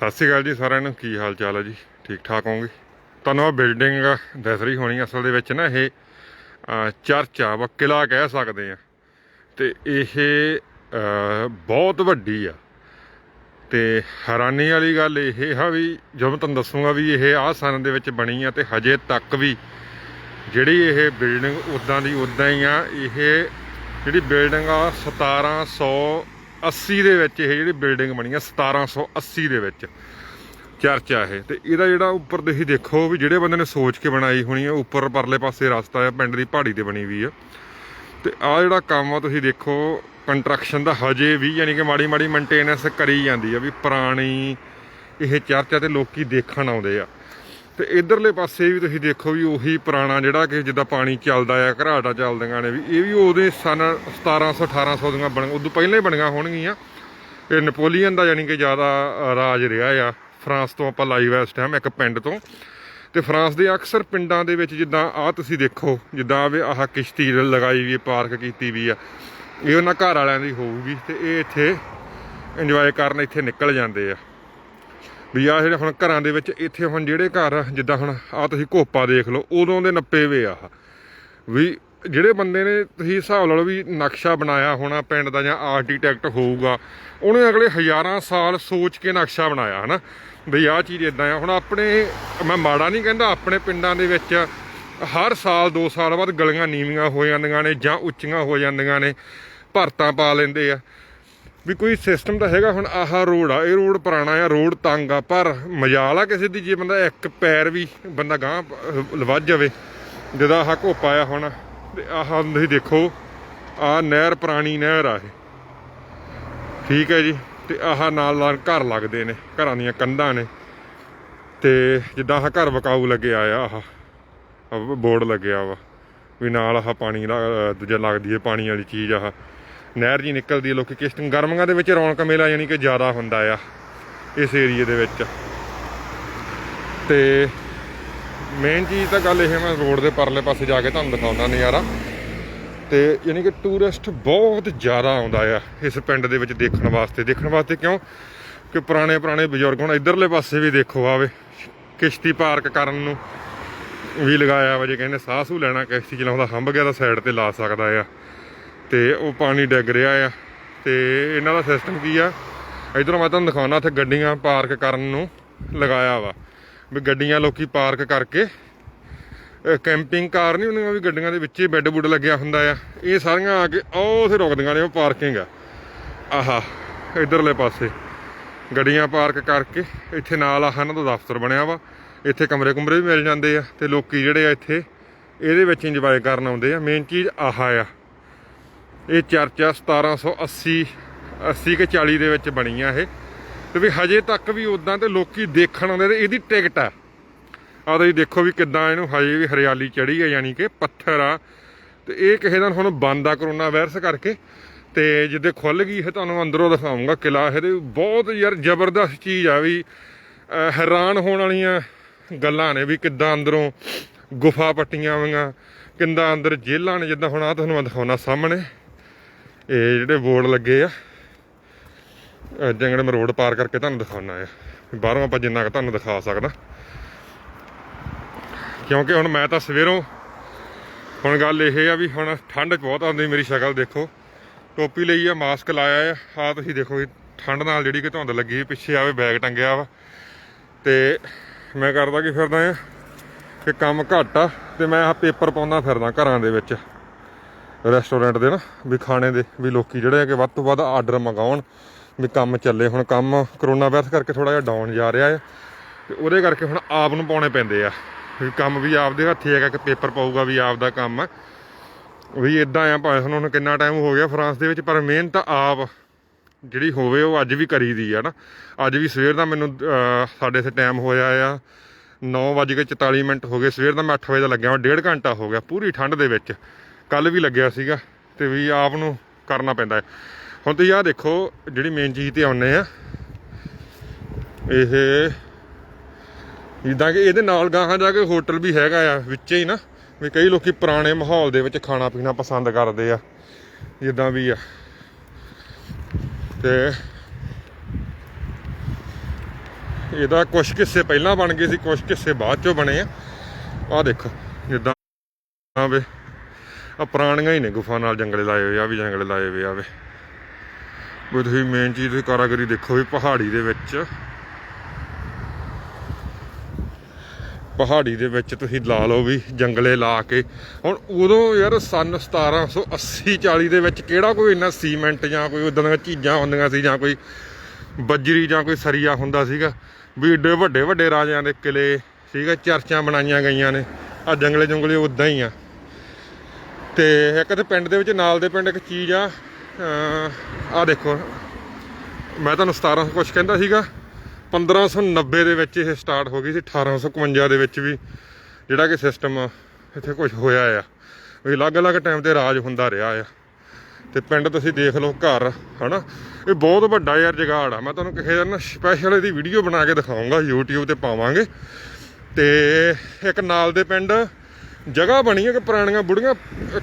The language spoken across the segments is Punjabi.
ਸਤਿ ਸ਼੍ਰੀ ਅਕਾਲ ਜੀ ਸਾਰਿਆਂ ਨੂੰ। ਕੀ ਹਾਲ ਚਾਲ ਹੈ ਜੀ? ਠੀਕ ਠਾਕ ਹੋਵੋਗੇ? ਤੁਹਾਨੂੰ ਆ ਬਿਲਡਿੰਗ ਦਿਸ ਰਹੀ ਹੋਣੀ ਅਸਲ ਦੇ ਵਿੱਚ ਨਾ, ਇਹ ਚਰਚ ਆ ਵਾ ਕਿਲਾ ਕਹਿ ਸਕਦੇ ਆ। ਤੇ ਇਹ ਬਹੁਤ ਵੱਡੀ ਆ। ਤੇ ਹੈਰਾਨੀ ਵਾਲੀ ਗੱਲ ਇਹ ਆ ਵੀ, ਜਦੋਂ ਮੈਂ ਤੁਹਾਨੂੰ ਦੱਸੂਗਾ ਵੀ ਇਹ ਆਹ ਸਨ ਦੇ ਵਿੱਚ ਬਣੀ ਆ, ਤੇ ਹਜੇ ਤੱਕ ਵੀ ਜਿਹੜੀ ਇਹ ਬਿਲਡਿੰਗ ਉਦਾਂ ਦੀ ਉਦਾਂ ਹੀ ਆ, ਇਹ ਜਿਹੜੀ ਬਿਲਡਿੰਗ ਆ 1780 ਦੇ ਵਿੱਚ ਇਹ ਜਿਹੜੀ ਬਿਲਡਿੰਗ ਬਣੀ ਆ 1780 ਦੇ ਵਿੱਚ ਚਰਚ ਆ ਇਹ। ਤੇ ਇਹਦਾ ਜਿਹੜਾ ਉੱਪਰ ਤੁਸੀਂ ਦੇਖੋ ਵੀ ਜਿਹੜੇ ਬੰਦੇ ਨੇ ਸੋਚ ਕੇ ਬਣਾਈ ਹੋਣੀ ਆ, ਉੱਪਰ ਪਰਲੇ ਪਾਸੇ ਰਸਤਾ ਆ, ਪਿੰਡ ਦੀ ਪਹਾੜੀ ਤੇ ਬਣੀ ਵੀ ਆ। ਤੇ ਆ ਜਿਹੜਾ ਕੰਮ ਆ, ਤੁਸੀਂ ਦੇਖੋ ਕੰਸਟਰਕਸ਼ਨ ਦਾ ਹਜੇ ਵੀ ਯਾਨੀ ਕਿ ਮਾੜੀ ਮਾੜੀ ਮੇਨਟੇਨੈਂਸ ਕਰੀ ਜਾਂਦੀ ਆ ਵੀ ਪੁਰਾਣੀ ਇਹ ਚਰਚ ਆ ਤੇ ਲੋਕੀ ਦੇਖਣ ਆਉਂਦੇ ਆ। ਤੇ ਇਧਰਲੇ ਪਾਸੇ ਵੀ ਤੁਸੀਂ ਦੇਖੋ ਵੀ ਉਹੀ ਪੁਰਾਣਾ ਜਿਹੜਾ ਕਿ ਜਿੱਦਾਂ ਪਾਣੀ ਚੱਲਦਾ ਆ, ਘਰਾਟਾ ਚੱਲਦੀਆਂ ਨੇ ਵੀ, ਇਹ ਵੀ ਉਹਦੇ ਸਨ 1700 1800 ਦੀਆਂ ਬਣ ਉਦੋਂ ਪਹਿਲਾਂ ਹੀ ਬਣੀਆਂ ਹੋਣਗੀਆਂ। ਇਹ ਨੈਪੋਲੀਅਨ ਦਾ ਯਾਨੀ ਕਿ ਜ਼ਿਆਦਾ ਰਾਜ ਰਿਹਾ ਆ, ਫਰਾਂਸ ਤੋਂ ਆਪਾਂ ਲਾਈਵ ਇਸ ਟਾਈਮ ਇੱਕ ਪਿੰਡ ਤੋਂ। ਤੇ ਫਰਾਂਸ ਦੇ ਅਕਸਰ ਪਿੰਡਾਂ ਦੇ ਵਿੱਚ ਜਿੱਦਾਂ ਆ ਤੁਸੀਂ ਦੇਖੋ, ਜਿੱਦਾਂ ਵੀ ਆਹ ਕਿਸ਼ਤੀ ਲਗਾਈ ਵੀ, ਪਾਰਕ ਕੀਤੀ ਵੀ ਆ, ਇਹ ਉਹਨਾਂ ਘਰ ਵਾਲਿਆਂ ਦੀ ਹੋਊਗੀ ਤੇ ਇਹ ਇੱਥੇ ਇੰਜੋਏ ਕਰਨ ਇੱਥੇ ਨਿਕਲ ਜਾਂਦੇ ਆ। ਵੀ ਆ ਜਿਹੜੇ ਹੁਣ ਘਰਾਂ ਦੇ ਵਿੱਚ ਇੱਥੇ ਹੁਣ ਜਿਹੜੇ ਘਰ ਜਿੱਦਾਂ ਹੁਣ ਆ ਤੁਸੀਂ ਕੋਪਾ ਦੇਖ ਲਓ, ਉਦੋਂ ਦੇ ਨੱਪੇ ਵੇ ਆ ਵੀ ਜਿਹੜੇ ਬੰਦੇ ਨੇ ਤੁਸੀਂ ਹਿਸਾਬ ਲਾ ਲਓ ਵੀ ਨਕਸ਼ਾ ਬਣਾਇਆ ਹੋਣਾ ਪਿੰਡ ਦਾ ਜਾਂ ਆਰਕੀਟੈਕਟ ਹੋਊਗਾ, ਉਹਨੇ ਅਗਲੇ ਹਜ਼ਾਰਾਂ ਸਾਲ ਸੋਚ ਕੇ ਨਕਸ਼ਾ ਬਣਾਇਆ, ਹਨਾ? ਵੀ ਆਹ ਚੀਜ਼ ਇਦਾਂ ਆ। ਹੁਣ ਆਪਣੇ, ਮੈਂ ਮਾੜਾ ਨਹੀਂ ਕਹਿੰਦਾ, ਆਪਣੇ ਪਿੰਡਾਂ ਦੇ ਵਿੱਚ ਹਰ ਸਾਲ 2 ਸਾਲ ਬਾਅਦ ਗਲੀਆਂ ਨੀਵੀਆਂ ਹੋ ਜਾਂਦੀਆਂ ਨੇ ਜਾਂ ਉੱਚੀਆਂ ਹੋ ਜਾਂਦੀਆਂ ਨੇ, ਭਰਤਾਂ ਪਾ ਲੈਂਦੇ ਆ। ਵੀ ਕੋਈ ਸਿਸਟਮ ਤਾਂ ਹੈਗਾ ਹੁਣ ਆਹ ਰੋਡ ਆ, ਇਹ ਰੋਡ ਪੁਰਾਣਾ ਆ ਰੋਡ ਤੰਗ ਆ, ਪਰ ਮਜਾਲ ਆ ਕਿਸੇ ਦੀ, ਜੇ ਬੰਦਾ ਇੱਕ ਪੈਰ ਵੀ ਬੰਦਾ ਗਾਂ ਲਵੱਜ ਜਾਵੇ ਜਿਹਦਾ ਆਹ ਘੋਪਾ ਆ ਹੁਣ, ਤੇ ਆਹ ਤੁਸੀਂ ਦੇਖੋ, ਆਹ ਨਹਿਰ ਪੁਰਾਣੀ ਨਹਿਰ ਆ ਇਹ। ਠੀਕ ਹੈ ਜੀ, ਤੇ ਆਹ ਨਾਲ ਨਾਲ ਘਰ ਲੱਗਦੇ ਨੇ, ਘਰਾਂ ਦੀਆਂ ਕੰਧਾਂ ਨੇ। ਤੇ ਜਿੱਦਾਂ ਆਹ ਘਰ ਵਕਾਊ ਲੱਗਿਆ ਆ, ਆਹ ਬੋਰਡ ਲੱਗਿਆ ਵਾ, ਵੀ ਨਾਲ ਆਹ ਪਾਣੀ ਦਾ ਦੂਜਾ ਲੱਗਦੀ ਹੈ ਪਾਣੀ ਵਾਲੀ ਚੀਜ਼ ਆਹ। ਨਹਿਰ ਜੀ ਨਿਕਲਦੀ ਹੈ ਲੋਕੀ ਕਿਸ ਗਰਮੀਆਂ ਦੇ ਵਿੱਚ ਰੌਣਕ ਮੇਲਾ ਯਾਨੀ ਕਿ ਜ਼ਿਆਦਾ ਹੁੰਦਾ ਆ ਇਸ ਏਰੀਏ ਦੇ ਵਿੱਚ। ਤੇ ਮੇਨ ਚੀਜ਼ ਤਾਂ ਗੱਲ ਇਹ ਹੈ, ਮੈਂ ਰੋਡ ਦੇ ਪਰਲੇ ਪਾਸੇ ਜਾ ਕੇ ਤੁਹਾਨੂੰ ਦਿਖਾਉਂਦਾ ਨਜ਼ਾਰਾ। ਤੇ ਯਾਨੀ ਕਿ ਟੂਰਿਸਟ ਬਹੁਤ ਜ਼ਿਆਦਾ ਆਉਂਦਾ ਆ ਇਸ ਪਿੰਡ ਦੇ ਵਿੱਚ ਦੇਖਣ ਵਾਸਤੇ। ਦੇਖਣ ਵਾਸਤੇ ਕਿਉਂ? ਕਿ ਪੁਰਾਣੇ ਪੁਰਾਣੇ ਬਜ਼ੁਰਗ ਹੁਣ ਇਧਰਲੇ ਪਾਸੇ ਵੀ ਦੇਖੋ ਆਵੇ, ਕਿਸ਼ਤੀ ਪਾਰਕ ਕਰਨ ਨੂੰ ਵੀ ਲਗਾਇਆ ਵਾ ਜੇ ਕਹਿੰਦੇ ਸਾਹ ਸੂ ਲੈਣਾ, ਕਿਸ਼ਤੀ ਚਲਾਉਂਦਾ, ਹੰਬ ਗਿਆ ਤਾਂ ਸਾਈਡ ਤੇ ਲਾ ਸਕਦਾ ਆ। ਤੇ ਉਹ ਪਾਣੀ ਡਿੱਗ ਰਿਹਾ ਆ। ਤੇ ਇਹਨਾਂ ਦਾ ਸਿਸਟਮ ਕੀ ਆ? ਇਧਰੋਂ ਮੈਂ ਤੁਹਾਨੂੰ ਦਿਖਾਉਣਾ, ਇੱਥੇ ਗੱਡੀਆਂ ਪਾਰਕ ਕਰਨ ਨੂੰ ਲਗਾਇਆ ਵਾ। ਵੀ ਗੱਡੀਆਂ ਲੋਕੀ ਪਾਰਕ ਕਰਕੇ ਕੈਂਪਿੰਗ ਕਾਰ ਨਹੀਂ ਹੁੰਦੀਆਂ, ਵੀ ਗੱਡੀਆਂ ਦੇ ਵਿੱਚ ਹੀ ਬੈੱਡ ਬੁੱਡ ਲੱਗਿਆ ਹੁੰਦਾ ਆ। ਇਹ ਸਾਰੀਆਂ ਆ ਕੇ ਉਹ ਉਥੇ ਰੁਕਦੀਆਂ ਨੇ, ਉਹ ਪਾਰਕਿੰਗ ਆ। ਆਹਾ, ਇਧਰਲੇ ਪਾਸੇ। ਗੱਡੀਆਂ ਪਾਰਕ ਕਰਕੇ, ਇੱਥੇ ਨਾਲ ਆ ਇਹਨਾਂ ਦਾ ਦਫ਼ਤਰ ਬਣਿਆ ਵਾ। ਇੱਥੇ ਕਮਰੇ ਕੁਮਰੇ ਵੀ ਮਿਲ ਜਾਂਦੇ ਆ, ਤੇ ਲੋਕੀ ਜਿਹੜੇ ਆ ਇੱਥੇ, ਇਹਦੇ ਵਿੱਚ ਇੰਜੋਏ ਕਰਨ ਆਉਂਦੇ ਆ। ਮੇਨ ਚੀਜ਼ ਆਹਾ ਆ। ਇਹ ਚਰਚ ਆ 1780 80 ਕੇ 40 ਦੇ ਵਿੱਚ ਬਣੀ ਆ ਇਹ। ਤੇ ਵੀ ਹਜੇ ਤੱਕ ਵੀ ਉਦਾਂ ਤੇ ਲੋਕੀ ਦੇਖਣ ਆਉਂਦੇ ਤੇ ਇਹਦੀ ਟਿਕਟ ਆ। ਆ ਤੁਸੀਂ ਦੇਖੋ ਵੀ ਕਿੱਦਾਂ ਇਹਨੂੰ ਹਜੇ ਵੀ ਹਰਿਆਲੀ ਚੜੀ ਆ, ਯਾਨੀ ਕਿ ਪੱਥਰ ਆ। ਤੇ ਇਹ ਕਿਸੇ ਦਾ ਹੁਣ ਬੰਦ ਆ ਕਰੋਨਾ ਵਾਇਰਸ ਕਰਕੇ। ਤੇ ਜਿੱਦੇ ਖੁੱਲ ਗਈ ਇਹ, ਤੁਹਾਨੂੰ ਅੰਦਰੋਂ ਦਿਖਾਉਂਗਾ ਕਿਲਾ ਇਹਦੇ ਬਹੁਤ ਯਾਰ ਜ਼ਬਰਦਸਤ ਚੀਜ਼ ਆ ਵੀ ਹੈਰਾਨ ਹੋਣ ਵਾਲੀਆਂ ਗੱਲਾਂ ਨੇ ਵੀ ਕਿੱਦਾਂ ਅੰਦਰੋਂ ਗੁਫਾ ਪੱਟੀਆਂ ਹੋਈਆਂ, ਕਿੰਦਾ ਅੰਦਰ ਜੇਲ੍ਹਾਂ ਨੇ, ਜਿੱਦਾਂ ਹੁਣ ਆ ਤੁਹਾਨੂੰ ਮੈਂ ਦਿਖਾਉਣਾ ਸਾਹਮਣੇ। ਇਹ ਜਿਹੜੇ ਬੋਰਡ ਲੱਗੇ ਆ ਜੰਗੜ ਮੈਂ ਰੋਡ ਪਾਰ ਕਰਕੇ ਤੁਹਾਨੂੰ ਦਿਖਾਉਣਾ ਆ। ਬਾਹਰੋਂ ਆਪਾਂ ਜਿੰਨਾ ਕੁ ਤੁਹਾਨੂੰ ਦਿਖਾ ਸਕਦਾ। ਕਿਉਂਕਿ ਹੁਣ ਮੈਂ ਤਾਂ ਸਵੇਰੋਂ, ਹੁਣ ਗੱਲ ਇਹ ਆ ਵੀ ਹੁਣ ਠੰਡ ਬਹੁਤ ਆਉਂਦੀ ਮੇਰੀ ਸ਼ਕਲ ਦੇਖੋ। ਟੋਪੀ ਲਈ ਆ, ਮਾਸਕ ਲਾਇਆ ਆ। ਆ ਤੁਸੀਂ ਦੇਖੋ ਵੀ ਠੰਡ ਨਾਲ ਜਿਹੜੀ ਕਿ ਧੁੰਦ ਲੱਗੀ, ਪਿੱਛੇ ਆਵੇ ਬੈਗ ਟੰਗਿਆ ਵਾ। ਤੇ ਮੈਂ ਕਰਦਾ ਕੀ ਫਿਰਦਾ ਆ, ਕਿ ਕੰਮ ਘੱਟ ਆ, ਤੇ ਮੈਂ ਆ ਪੇਪਰ ਪਾਉਂਦਾ ਫਿਰਦਾ ਘਰਾਂ ਦੇ ਵਿੱਚ। ਰੈਸਟੋਰੈਂਟ ਦੇ ਨਾ, ਵੀ ਖਾਣੇ ਦੇ, ਵੀ ਲੋਕੀ ਜਿਹੜੇ ਆ ਕਿ ਵੱਧ ਤੋਂ ਵੱਧ ਆਰਡਰ ਮੰਗਾਉਣ, ਵੀ ਕੰਮ ਚੱਲੇ ਹੁਣ, ਕੰਮ ਕਰੋਨਾ ਵਾਇਰਸ ਕਰਕੇ ਥੋੜਾ ਜਿਹਾ ਡਾਊਨ ਜਾ ਰਿਹਾ ਹੈ ਤੇ ਉਹਦੇ ਕਰਕੇ ਹੁਣ ਆਪ ਨੂੰ ਪਾਉਣੇ ਪੈਂਦੇ ਆ, ਵੀ ਕੰਮ ਵੀ ਆਪਦੇ ਹੱਥੀ ਹੈਗਾ ਕਿ ਪੇਪਰ ਪਾਊਗਾ ਵੀ ਆਪ ਦਾ ਕੰਮ ਆ। ਵੀ ਇਦਾਂ ਆ, ਭਾਵੇਂ ਹੁਣ ਕਿੰਨਾ ਟਾਈਮ ਹੋ ਗਿਆ ਫਰਾਂਸ ਦੇ ਵਿੱਚ, ਪਰ ਮਿਹਨਤ ਆਪ ਜਿਹੜੀ ਹੋਵੇ, ਉਹ ਅੱਜ ਵੀ ਕਰੀਦੀ ਆ ਨਾ। ਅੱਜ ਵੀ ਸਵੇਰ ਦਾ ਮੈਨੂੰ ਸਾਡੇ ਇੱਥੇ ਟਾਈਮ ਹੋਇਆ ਆ 9:44 ਮਿੰਟ ਹੋ ਗਏ। ਸਵੇਰ ਦਾ ਮੈਂ 8 ਵਜੇ ਦਾ ਲੱਗਿਆ ਹਾਂ ਡੇਢ ਘੰਟਾ ਹੋ ਗਿਆ, ਪੂਰੀ ਠੰਡ ਦੇ ਵਿੱਚ। ਕੱਲ ਵੀ ਲੱਗਿਆ ਸੀਗਾ ਤੇ ਵੀ ਆਪ ਨੂੰ ਕਰਨਾ ਪੈਂਦਾ ਹੈ। ਹੁਣ ਤੁਸੀਂ ਆਹ ਦੇਖੋ ਜਿਹੜੀ ਮੇਨ ਚੀਜ਼ ਤੇ ਆਉਨੇ ਆ। ਇਹ ਜਿੱਦਾਂ ਕਿ ਇਹਦੇ ਨਾਲ ਗਾਹਾਂ ਜਾ ਕੇ ਹੋਟਲ ਵੀ ਹੈਗਾ ਆ, ਵਿੱਚ ਹੀ ਨਾ, ਵੀ ਕਈ ਲੋਕੀ ਪੁਰਾਣੇ ਮਾਹੌਲ ਦੇ ਵਿੱਚ ਖਾਣਾ ਪੀਣਾ ਪਸੰਦ ਕਰਦੇ ਆ, ਜਿੱਦਾਂ ਵੀ ਆ। ਤੇ ਇਹਦਾ ਕੁਝ ਕਿੱਸੇ ਪਹਿਲਾਂ ਬਣ ਗਏ ਸੀ ਕੁਝ ਕਿੱਸੇ ਬਾਅਦ ਚੋਂ ਬਣੇ ਆ। ਆਹ ਦੇਖੋ, ਜਿੱਦਾਂ ਆ ਆ ਪੁਰਾਣੀਆਂ ਹੀ ਨੇ ਗੁਫਾ ਨਾਲ ਜੰਗਲੇ ਲਾਏ ਹੋਏ ਆ ਵੀ ਜੰਗਲੇ ਲਾਏ ਹੋਏ ਆ ਵੇ। ਵੀ ਤੁਸੀਂ ਮੇਨ ਚੀਜ਼ ਤੁਸੀਂ ਕਾਰਾਗਰੀ ਦੇਖੋ ਵੀ ਪਹਾੜੀ ਦੇ ਵਿੱਚ। ਪਹਾੜੀ ਦੇ ਵਿੱਚ ਤੁਸੀਂ ਲਾ ਲਓ ਵੀ ਜੰਗਲੇ ਲਾ ਕੇ। ਹੁਣ ਉਦੋਂ ਯਾਰ ਸਨ 1780 40 ਦੇ ਵਿੱਚ ਕਿਹੜਾ ਕੋਈ ਇੰਨਾ ਸੀਮੈਂਟ ਜਾਂ ਕੋਈ ਉਦਾਂ ਦੀਆਂ ਚੀਜ਼ਾਂ ਹੁੰਦੀਆਂ ਸੀ ਜਾਂ ਕੋਈ ਬੱਜਰੀ ਜਾਂ ਕੋਈ ਸਰੀਆ ਹੁੰਦਾ ਸੀਗਾ। ਵੀ ਏਡੇ ਵੱਡੇ ਵੱਡੇ ਰਾਜਿਆਂ ਦੇ ਕਿਲੇ ਸੀਗਾ ਚਰਚਾਂ ਬਣਾਈਆਂ ਗਈਆਂ ਨੇ। ਆ ਜੰਗਲੇ ਜੰਗਲੇ ਉਦਾਂ ਹੀ ਆ। ਤੇ ਇੱਕ ਤੇ ਪਿੰਡ ਦੇ ਵਿੱਚ ਨਾਲ ਦੇ ਪਿੰਡ ਇੱਕ ਚੀਜ਼ ਆ ਆ ਦੇਖੋ। ਮੈਂ ਤੁਹਾਨੂੰ 1700 ਕੁਝ ਕਹਿੰਦਾ ਸੀਗਾ 1590 ਦੇ ਵਿੱਚ ਇਹ ਸਟਾਰਟ ਹੋ ਗਈ ਸੀ 1851 ਦੇ ਵਿੱਚ ਵੀ ਜਿਹੜਾ ਕਿ ਸਿਸਟਮ ਇੱਥੇ ਕੁਝ ਹੋਇਆ ਆ। ਵੀ ਅਲੱਗ-ਅਲੱਗ ਟਾਈਮ ਤੇ ਰਾਜ ਹੁੰਦਾ ਰਿਹਾ ਆ। ਤੇ ਪਿੰਡ ਤੁਸੀਂ ਦੇਖ ਲਓ ਘਰ, ਹਨਾ? ਇਹ ਬਹੁਤ ਵੱਡਾ ਯਾਰ ਜਗਾੜ ਆ। ਮੈਂ ਤੁਹਾਨੂੰ ਕਿਸੇ ਦਿਨ ਸਪੈਸ਼ਲ ਇਹਦੀ ਵੀਡੀਓ ਬਣਾ ਕੇ ਦਿਖਾਉਂਗਾ YouTube ਤੇ ਪਾਵਾਂਗੇ। ਤੇ ਇੱਕ ਨਾਲ ਦੇ ਪਿੰਡ ਜਗ੍ਹਾ ਬਣੀ ਹੈ ਕਿ ਪੁਰਾਣੀਆਂ ਬੁੜੀਆਂ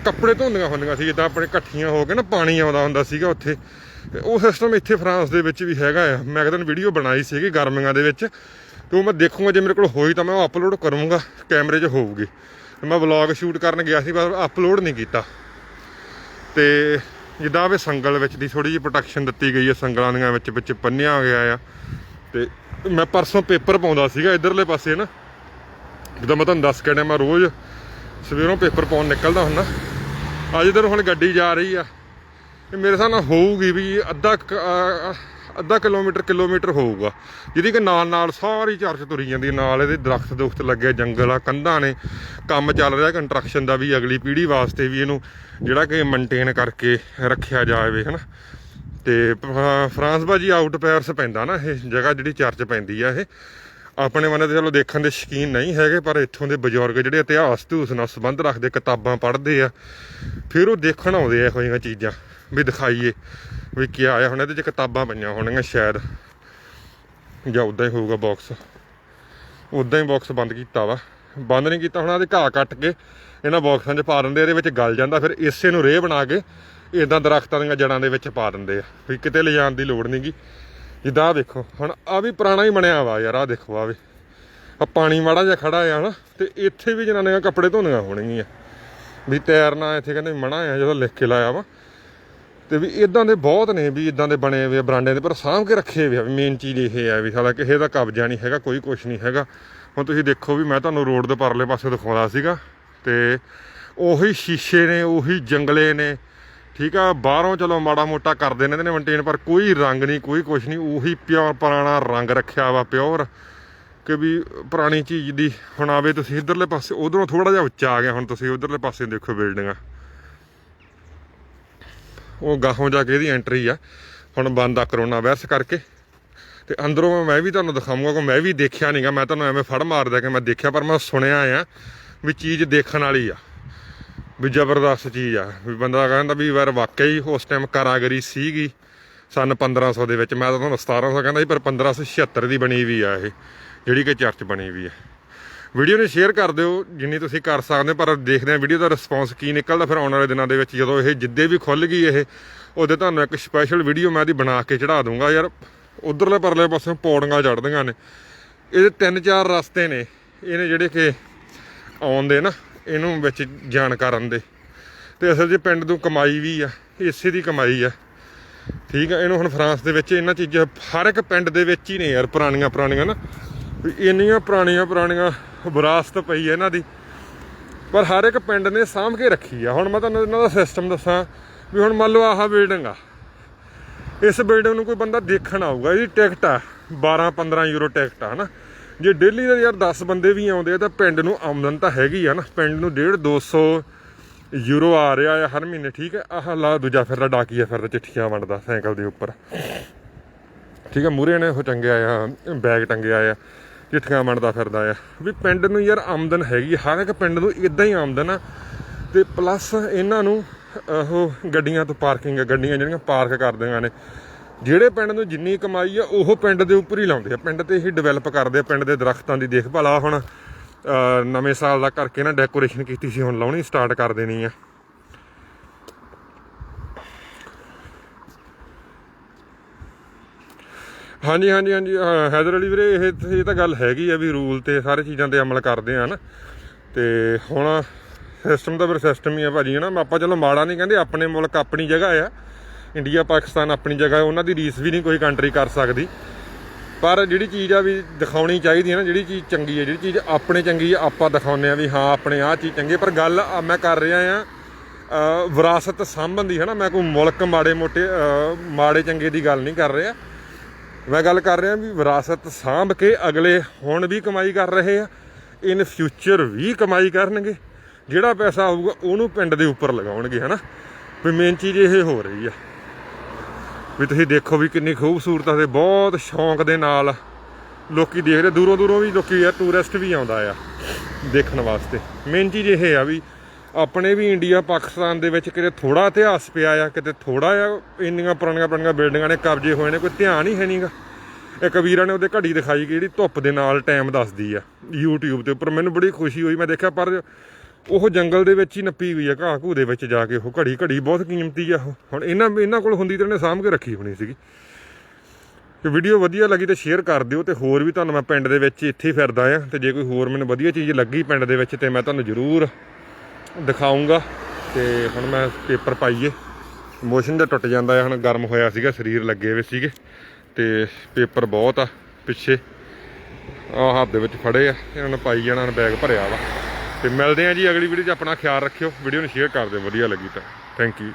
ਕੱਪੜੇ ਧੋਂਦੀਆਂ ਹੁੰਦੀਆਂ ਸੀ, ਜਿੱਦਾਂ ਆਪਣੇ ਇਕੱਠੀਆਂ ਹੋ ਕੇ ਨਾ ਪਾਣੀ ਆਉਂਦਾ ਹੁੰਦਾ ਸੀਗਾ ਉੱਥੇ। ਉਹ ਸਿਸਟਮ ਇੱਥੇ ਫਰਾਂਸ ਦੇ ਵਿੱਚ ਵੀ ਹੈਗਾ ਆ। ਮੈਂ ਇੱਕ ਦਿਨ ਵੀਡੀਓ ਬਣਾਈ ਸੀਗੀ ਗਰਮੀਆਂ ਦੇ ਵਿੱਚ। ਤੇ ਉਹ ਮੈਂ ਦੇਖੂੰਗਾ, ਜੇ ਮੇਰੇ ਕੋਲ ਹੋਈ ਤਾਂ ਮੈਂ ਉਹ ਅਪਲੋਡ ਕਰੂੰਗਾ, ਕੈਮਰੇ 'ਚ ਹੋਊਗੀ। ਮੈਂ ਵਲੌਗ ਸ਼ੂਟ ਕਰਨ ਗਿਆ ਸੀ, ਪਰ ਅਪਲੋਡ ਨਹੀਂ ਕੀਤਾ। ਤੇ ਜਿੱਦਾਂ ਵੀ ਸੰਗਲ ਵਿੱਚ ਦੀ ਥੋੜੀ ਜਿਹੀ ਪ੍ਰੋਟੈਕਸ਼ਨ ਦਿੱਤੀ ਗਈ ਹੈ ਸੰਗਲਾਂ ਦੀਆਂ ਵਿੱਚ ਵਿੱਚ ਪੰਨਿਆ ਗਿਆ ਆ। ਤੇ ਮੈਂ ਪਰਸੋਂ ਪੇਪਰ ਪਾਉਂਦਾ ਸੀਗਾ ਇਧਰਲੇ ਪਾਸੇ ਨਾ। ਜਿੱਦਾਂ ਮੈਂ ਤੁਹਾਨੂੰ ਦੱਸ ਕੇ ਮੈਂ ਰੋਜ਼ ਸਵੇਰੋਂ ਪੇਪਰ ਪਾਉਣ ਨਿਕਲਦਾ ਹੁੰਦਾ। ਅੱਜ ਇਧਰ ਹੁਣ ਗੱਡੀ ਜਾ ਰਹੀ ਆ। ਇਹ ਮੇਰੇ ਹਿਸਾਬ ਨਾਲ ਹੋਊਗੀ ਵੀ ਅੱਧਾ ਅੱਧਾ ਕਿਲੋਮੀਟਰ ਕਿਲੋਮੀਟਰ ਹੋਊਗਾ। ਜਿਹਦੀ ਕਿ ਨਾਲ ਨਾਲ ਸਾਰੀ ਚਰਚ ਤੁਰੀ ਜਾਂਦੀ ਨਾਲ ਇਹਦੇ ਦਰਖਤ ਦੁਖਤ ਲੱਗੇ, ਜੰਗਲ ਆ, ਕੰਧਾਂ ਨੇ। ਕੰਮ ਚੱਲ ਰਿਹਾ ਕੰਸਟਰਕਸ਼ਨ ਦਾ ਵੀ ਅਗਲੀ ਪੀੜ੍ਹੀ ਵਾਸਤੇ ਵੀ ਇਹਨੂੰ ਜਿਹੜਾ ਕਿ ਮੇਨਟੇਨ ਕਰਕੇ ਰੱਖਿਆ ਜਾਵੇ, ਹਨਾ। ਤੇ ਫ- ਫਰਾਂਸ ਬਾਜੀ ਆਊਟ ਪੈਰਸ ਪੈਂਦਾ ਨਾ ਇਹ ਜਗ੍ਹਾ ਜਿਹੜੀ ਚਰਚ ਪੈਂਦੀ ਆ ਇਹ। ਆਪਣੇ ਮਨ ਤੇ ਚਲੋ ਦੇਖਣ ਦੇ ਸ਼ਕੀਨ ਨਹੀਂ ਹੈਗੇ, ਪਰ ਇੱਥੋਂ ਦੇ ਬਜ਼ੁਰਗ ਜਿਹੜੇ ਇਤਿਹਾਸ ਤੇ ਉਸ ਨਾਲ ਸੰਬੰਧ ਰੱਖਦੇ, ਕਿਤਾਬਾਂ ਪੜ੍ਹਦੇ ਆ, ਫਿਰ ਉਹ ਦੇਖਣ ਆਉਂਦੇ ਆ ਇਹੋ ਜਿਹੀਆਂ ਚੀਜ਼ਾਂ, ਵੀ ਦਿਖਾਈਏ, ਵੀ ਕੀ ਆਇਆ ਹੁਣ ਇਹਦੇ ਚ ਕਿਤਾਬਾਂ ਪਈਆਂ ਹੋਣਗੀਆਂ ਸ਼ਾਇਦ, ਜਾਂ ਉਦਾਂ ਹੀ ਹੋਊਗਾ ਬਾਕਸ ਉਦਾਂ ਹੀ ਬਾਕਸ ਬੰਦ ਕੀਤਾ ਵਾ। ਬੰਦ ਨਹੀਂ ਕੀਤਾ, ਹੁਣ ਇਹਦੇ ਘਾਹ ਕੱਟ ਕੇ ਇਹਨਾਂ ਬਾਕਸਾਂ 'ਚ ਪਾ ਦਿੰਦੇ ਇਹਦੇ ਵਿੱਚ ਗਲ ਜਾਂਦਾ, ਫਿਰ ਇਸੇ ਨੂੰ ਰੇਹ ਬਣਾ ਕੇ ਇਦਾਂ ਦਰਖਤਾਂ ਦੀਆਂ ਜੜਾਂ ਦੇ ਵਿੱਚ ਪਾ ਦਿੰਦੇ ਆ, ਵੀ ਕਿਤੇ ਲਿਜਾਣ ਦੀ ਲੋੜ ਨਹੀਂਗੀ ਜਿੱਦਾਂ ਆਹ ਦੇਖੋ, ਹੁਣ ਆ ਵੀ ਪੁਰਾਣਾ ਹੀ ਬਣਿਆ ਵਾ ਯਾਰ ਆ ਦੇਖੋ ਆ ਵੀ। ਆ ਪਾਣੀ ਮਾੜਾ ਜਿਹਾ ਖੜਾ ਆ ਨਾ ਤੇ ਇੱਥੇ ਵੀ ਜਨਾਨੀਆਂ ਕੱਪੜੇ ਧੋਂਦੀਆਂ ਹੋਣਗੀਆਂ। ਵੀ ਤੈਰਨਾ ਇੱਥੇ ਕਹਿੰਦੇ ਮਣਾ ਆ, ਜਦੋਂ ਲਿਖ ਕੇ ਲਾਇਆ ਵਾ। ਤੇ ਵੀ ਇਦਾਂ ਦੇ ਬਹੁਤ ਨੇ ਵੀ ਇਦਾਂ ਦੇ ਬਣੇ ਹੋਏ ਆ ਬਰਾਂਡੇ ਦੇ, ਪਰ ਸਾਂਭ ਕੇ ਰੱਖੇ ਹੋਏ ਆ, ਵੀ ਮੇਨ ਚੀਜ਼ ਇਹ ਆ ਵੀ ਸਾਲਾ ਕਿਸੇ ਦਾ ਕਬਜ਼ਾ ਨਹੀਂ ਹੈਗਾ, ਕੋਈ ਕੁਝ ਨਹੀਂ ਹੈਗਾ। ਹੁਣ ਤੁਸੀਂ ਦੇਖੋ ਵੀ ਮੈਂ ਤੁਹਾਨੂੰ ਰੋਡ ਦੇ ਪਰਲੇ ਪਾਸੇ ਦਿਖਾਉਂਦਾ ਸੀਗਾ, ਤੇ ਉਹੀ ਸ਼ੀਸ਼ੇ ਨੇ, ਉਹੀ ਜੰਗਲੇ ਨੇ ਠੀਕ ਆ, ਬਾਹਰੋਂ ਚਲੋ ਮਾੜਾ ਮੋਟਾ ਕਰਦੇ ਨੇ ਇਹਨੇ ਮੇਨਟੇਨ ਪਰ ਕੋਈ ਰੰਗ ਨਹੀਂ, ਕੋਈ ਕੁਛ ਨਹੀਂ, ਉਹੀ ਪਿਓਰ ਪੁਰਾਣਾ ਰੰਗ ਰੱਖਿਆ ਵਾ ਪਿਓਰ ਕਿ ਵੀ ਪੁਰਾਣੀ ਚੀਜ਼ ਦੀ ਹੁਣ ਆਵੇ ਤੁਸੀਂ ਇਧਰਲੇ ਪਾਸੇ, ਉਧਰੋਂ ਥੋੜਾ ਜਿਹਾ ਉੱਚਾ ਆ ਗਿਆ ਹੁਣ ਤੁਸੀਂ ਉਧਰਲੇ ਪਾਸੇ ਦੇਖੋ ਬਿਲਡਿੰਗਾਂ ਉਹ ਗਾਹੋਂ ਜਾ ਕੇ ਇਹਦੀ ਐਂਟਰੀ ਆ, ਹੁਣ ਬੰਦ ਆ ਕਰੋਨਾ ਵਾਇਰਸ ਕਰਕੇ। ਤੇ ਅੰਦਰੋਂ ਮੈਂ ਵੀ ਤੁਹਾਨੂੰ ਦਿਖਾਉਂਗਾ ਕਿ ਮੈਂ ਵੀ ਦੇਖਿਆ ਨਹੀਂਗਾ ਮੈਂ ਤੁਹਾਨੂੰ ਐਵੇਂ ਫੜ ਮਾਰਦਾ ਕਿ ਮੈਂ ਦੇਖਿਆ, ਪਰ ਮੈਂ ਸੁਣਿਆ ਆ ਵੀ ਚੀਜ਼ ਦੇਖਣ ਵਾਲੀ ਆ। ਵੀ ਜ਼ਬਰਦਸਤ ਚੀਜ਼ ਆ। ਵੀ ਬੰਦਾ ਕਹਿੰਦਾ ਵੀ ਯਾਰ ਵਾਕਈ ਉਸ ਟਾਈਮ ਕਾਰਾਗਰੀ ਸੀਗੀ ਸਨ 1500 ਦੇ ਵਿੱਚ। ਮੈਂ ਤਾਂ ਤੁਹਾਨੂੰ 1700 ਕਹਿੰਦਾ ਸੀ ਪਰ 1576 ਦੀ ਬਣੀ ਵੀ ਆ ਇਹ ਜਿਹੜੀ ਕਿ ਚਰਚ ਬਣੀ ਵੀ ਆ। ਵੀਡੀਓ ਨੂੰ ਸ਼ੇਅਰ ਕਰ ਦਿਓ ਜਿੰਨੀ ਤੁਸੀਂ ਕਰ ਸਕਦੇ ਹੋ, ਪਰ ਦੇਖਦੇ ਆ ਵੀਡੀਓ ਦਾ ਰਿਸਪੌਂਸ ਕੀ ਨਿਕਲਦਾ। ਫਿਰ ਆਉਣ ਵਾਲੇ ਦਿਨਾਂ ਦੇ ਵਿੱਚ ਜਦੋਂ ਇਹ ਜਿੱਦੇ ਵੀ ਖੁੱਲ ਗਈ ਇਹ ਉਹਦੇ ਤੁਹਾਨੂੰ ਇੱਕ ਸਪੈਸ਼ਲ ਵੀਡੀਓ ਮੈਂ ਇਹਦੀ ਬਣਾ ਕੇ ਚੜਾ ਦੂੰਗਾ ਯਾਰ ਉਧਰਲੇ ਪਰਲੇ ਪਾਸੇ ਪੌੜੀਆਂ ਚੜਦੀਆਂ ਨੇ। ਇਹਦੇ ਤਿੰਨ ਚਾਰ ਰਸਤੇ ਨੇ ਇਹਨੇ ਜਿਹੜੇ ਕਿ ਆਉਣ ਦੇ ਨਾ ਇਹਨੂੰ ਵਿੱਚ ਜਾਣ ਕਰਨ ਦੇ। ਤੇ ਅਸਲ 'ਚ ਪਿੰਡ ਤੋਂ ਕਮਾਈ ਵੀ ਆ, ਇਸੇ ਦੀ ਕਮਾਈ ਆ। ਠੀਕ ਆ, ਇਹਨੂੰ ਹੁਣ ਫਰਾਂਸ ਦੇ ਵਿੱਚ ਇਹਨਾਂ ਚੀਜ਼ਾਂ, ਹਰ ਇੱਕ ਪਿੰਡ ਦੇ ਵਿੱਚ ਹੀ ਨੇ ਯਾਰ ਪੁਰਾਣੀਆਂ ਪੁਰਾਣੀਆਂ ਨਾ। ਵੀ ਇੰਨੀਆਂ ਪੁਰਾਣੀਆਂ ਪੁਰਾਣੀਆਂ ਵਿਰਾਸਤ ਪਈ ਹੈ ਇਹਨਾਂ ਦੀ। ਪਰ ਹਰ ਇੱਕ ਪਿੰਡ ਨੇ ਸਾਂਭ ਕੇ ਰੱਖੀ ਆ। ਹੁਣ ਮੈਂ ਤੁਹਾਨੂੰ ਇਹਨਾਂ ਦਾ ਸਿਸਟਮ ਦੱਸਾਂ, ਵੀ ਹੁਣ ਮੰਨ ਲਓ ਆਹ ਬਿਲਡਿੰਗ ਆ। ਇਸ ਬਿਲਡਿੰਗ ਨੂੰ ਕੋਈ ਬੰਦਾ ਦੇਖਣ ਆਊਗਾ, ਇਹਦੀ ਟਿਕਟ ਆ 12 15 ਯੂਰੋ ਟਿਕਟ ਆ, ਹਨਾ। ਜੇ ਡੇਲੀ ਦਾ ਯਾਰ 10 ਬੰਦੇ ਵੀ ਆਉਂਦੇ ਆ ਤਾਂ ਪਿੰਡ ਨੂੰ ਆਮਦਨ ਤਾਂ ਹੈਗੀ ਆ ਨਾ। ਪਿੰਡ ਨੂੰ 1.5 200 ਯੂਰੋ ਆ ਰਿਹਾ ਆ ਹਰ ਮਹੀਨੇ, ਠੀਕ ਹੈ ਆਹ ਲਾ ਦੂਜਾ ਫਿਰਦਾ ਡਾਕੀਆ ਫਿਰਦਾ ਚਿੱਠੀਆਂ ਵੰਡਦਾ ਸਾਈਕਲ ਦੇ ਉੱਪਰ। ਠੀਕ ਹੈ ਮੂਰੇ ਨੇ ਉਹ ਟੰਗਿਆ ਆ, ਬੈਗ ਟੰਗਿਆ ਆ, ਚਿੱਠੀਆਂ ਵੰਡਦਾ ਫਿਰਦਾ ਆ। ਵੀ ਪਿੰਡ ਨੂੰ ਯਾਰ ਆਮਦਨ ਹੈਗੀ ਹਰ ਇੱਕ ਪਿੰਡ ਨੂੰ ਇਦਾਂ ਹੀ ਆਮਦਨ ਆ। ਤੇ ਪਲੱਸ ਇਹਨਾਂ ਨੂੰ ਉਹ ਗੱਡੀਆਂ ਤੋਂ ਪਾਰਕਿੰਗ ਗੱਡੀਆਂ ਜਿਹੜੀਆਂ ਪਾਰਕ ਕਰਦੀਆਂ ਨੇ। ਜਿਹੜੇ ਪਿੰਡ ਨੂੰ ਜਿੰਨੀ ਕਮਾਈ ਆ, ਉਹ ਪਿੰਡ ਦੇ ਉੱਪਰ ਹੀ ਲਾਉਂਦੇ ਆ। ਪਿੰਡ ਤੇ ਹੀ ਡਿਵੈਲਪ ਕਰਦੇ ਆ, ਪਿੰਡ ਦੇ ਦਰਖਤਾਂ ਦੀ ਦੇਖਭਾਲ ਆ ਹੁਣ। ਨਵੇਂ ਸਾਲ ਦਾ ਕਰਕੇ ਨਾ ਡੈਕੋਰੇਸ਼ਨ ਕੀਤੀ ਸੀ, ਹੁਣ ਲਾਉਣੀ ਸਟਾਰਟ ਕਰ ਦੇਣੀ ਆ। ਹਾਂਜੀ ਹਾਂਜੀ ਹਾਂਜੀ ਹੈਦਰ ਅਲੀ ਵੀਰੇ, ਇਹ ਇਹ ਤਾਂ ਗੱਲ ਹੈਗੀ ਆ ਵੀ ਰੂਲ ਤੇ ਸਾਰੇ ਚੀਜ਼ਾਂ ਤੇ ਅਮਲ ਕਰਦੇ ਆ ਨਾ। ਤੇ ਹੁਣ ਸਿਸਟਮ ਤਾਂ ਫਿਰ ਸਿਸਟਮ ਹੀ ਆ ਭਾਜੀ, ਹਨਾ। ਆਪਾਂ ਚਲੋ ਮਾੜਾ ਨਹੀਂ ਕਹਿੰਦੇ, ਆਪਣੇ ਮੁਲਕ ਆਪਣੀ ਜਗ੍ਹਾ ਆ। ਇੰਡੀਆ, ਪਾਕਿਸਤਾਨ ਆਪਣੀ ਜਗ੍ਹਾ, ਉਹਨਾਂ ਦੀ ਰੀਸ ਵੀ ਨਹੀਂ ਕੋਈ ਕੰਟਰੀ ਕਰ ਸਕਦੀ। ਪਰ ਜਿਹੜੀ ਚੀਜ਼ ਆ ਵੀ ਦਿਖਾਉਣੀ ਚਾਹੀਦੀ ਹੈ ਨਾ, ਜਿਹੜੀ ਚੀਜ਼ ਚੰਗੀ ਹੈ, ਜਿਹੜੀ ਚੀਜ਼ ਆਪਣੇ ਚੰਗੀ ਆ ਆਪਾਂ ਦਿਖਾਉਂਦੇ ਆ ਵੀ ਹਾਂ, ਆਪਣੇ ਆਹ ਚੀਜ਼ ਚੰਗੀ ਪਰ ਗੱਲ ਮੈਂ ਕਰ ਰਿਹਾ ਆ ਵਿਰਾਸਤ ਸਾਂਭਣ ਦੀ ਹੈ ਨਾ ਮੈਂ ਕੋਈ ਮੁਲਕ ਮਾੜੇ ਮੋਟੇ ਮਾੜੇ ਚੰਗੇ ਦੀ ਗੱਲ ਨਹੀਂ ਕਰ ਰਿਹਾ। ਮੈਂ ਗੱਲ ਕਰ ਰਿਹਾ ਵੀ ਵਿਰਾਸਤ ਸਾਂਭ ਕੇ ਅਗਲੇ ਹੁਣ ਵੀ ਕਮਾਈ ਕਰ ਰਹੇ ਆ ਇਨ ਫਿਊਚਰ ਵੀ ਕਮਾਈ ਕਰਨਗੇ। ਜਿਹੜਾ ਪੈਸਾ ਆਊਗਾ, ਉਹਨੂੰ ਪਿੰਡ ਦੇ ਉੱਪਰ ਲਗਾਉਣਗੇ, ਹਨਾ? ਵੀ ਮੇਨ ਚੀਜ਼ ਇਹ ਹੋ ਰਹੀ ਆ। ਵੀ ਤੁਸੀਂ ਦੇਖੋ ਵੀ ਕਿੰਨੀ ਖੂਬਸੂਰਤ ਆ ਬਹੁਤ ਸ਼ੌਂਕ ਦੇ ਨਾਲ ਲੋਕੀ ਦੇਖਦੇ, ਦੂਰੋਂ ਦੂਰੋਂ ਵੀ ਲੋਕੀ ਆ, ਟੂਰਿਸਟ ਵੀ ਆਉਂਦਾ ਆ ਦੇਖਣ ਵਾਸਤੇ। ਮੇਨ ਚੀਜ਼ ਇਹ ਆ ਵੀ ਆਪਣੇ ਵੀ ਇੰਡੀਆ, ਪਾਕਿਸਤਾਨ ਦੇ ਵਿੱਚ ਕਿਤੇ ਥੋੜਾ ਇਤਿਹਾਸ ਪਿਆ ਆ, ਕਿਤੇ ਥੋੜਾ ਆ, ਇੰਨੀਆਂ ਪੁਰਾਣੀਆਂ ਪੁਰਾਣੀਆਂ ਬਿਲਡਿੰਗਾਂ ਨੇ, ਕਬਜ਼ੇ ਹੋਏ ਨੇ, ਕੋਈ ਧਿਆਨ ਹੀ ਹੈ ਨਹੀਂਗਾ ਇੱਕ ਵੀਰਾਂ ਨੇ ਉਹਦੇ ਘੜੀ ਦਿਖਾਈ ਕਿ ਜਿਹੜੀ ਧੁੱਪ ਦੇ ਨਾਲ ਟਾਈਮ ਦੱਸਦੀ ਆ, YouTube ਦੇ ਉੱਪਰ ਮੈਨੂੰ ਬੜੀ ਖੁਸ਼ੀ ਹੋਈ, ਮੈਂ ਦੇਖਿਆ ਪਰ ਉਹ ਜੰਗਲ ਦੇ ਵਿੱਚ ਹੀ ਨੱਪੀ ਹੋਈ ਆ, ਘਾਹ ਘੂ ਦੇ ਵਿੱਚ ਜਾ ਕੇ ਉਹ ਘੜੀ ਘੜੀ ਬਹੁਤ ਕੀਮਤੀ ਆ। ਉਹ ਹੁਣ ਇਹਨਾਂ ਇਹਨਾਂ ਕੋਲ ਹੁੰਦੀ ਤਾਂ ਇਹਨੇ ਸਾਂਭ ਕੇ ਰੱਖੀ ਹੋਣੀ ਸੀਗੀ। ਤੇ ਵੀਡੀਓ ਵਧੀਆ ਲੱਗੀ ਤੇ ਸ਼ੇਅਰ ਕਰ ਦਿਓ ਤੇ ਹੋਰ ਵੀ ਤੁਹਾਨੂੰ ਮੈਂ ਪਿੰਡ ਦੇ ਵਿੱਚ ਇੱਥੇ ਹੀ ਫਿਰਦਾ ਆ। ਤੇ ਜੇ ਕੋਈ ਹੋਰ ਮੈਨੂੰ ਵਧੀਆ ਚੀਜ਼ ਲੱਗੀ ਪਿੰਡ ਦੇ ਵਿੱਚ ਤੇ ਮੈਂ ਤੁਹਾਨੂੰ ਜ਼ਰੂਰ ਦਿਖਾਉਂਗਾ ਤੇ ਹੁਣ ਮੈਂ ਪੇਪਰ ਪਾਈਏ। ਮੋਸ਼ਨ ਦਾ ਟੁੱਟ ਜਾਂਦਾ ਆ, ਹੁਣ ਗਰਮ ਹੋਇਆ ਸੀਗਾ, ਸਰੀਰ ਲੱਗੇ ਹੋਏ ਸੀਗੇ। ਤੇ ਪੇਪਰ ਬਹੁਤ ਆ ਪਿੱਛੇ। ਆ ਹੱਥ ਦੇ ਵਿੱਚ ਫੜੇ ਆ, ਇਹਨਾਂ ਨੇ ਪਾਈ ਜਾਣਾ ਬੈਗ ਭਰਿਆ ਵਾ। ਤੇ ਮਿਲਦੇ ਆ ਜੀ ਅਗਲੀ ਵੀਡੀਓ 'ਚ। ਆਪਣਾ ਖਿਆਲ ਰੱਖਿਓ। ਵੀਡੀਓ ਨੂੰ ਸ਼ੇਅਰ ਕਰ ਦਿਓ। ਵਧੀਆ ਲੱਗੀ ਤਾਂ। Thank you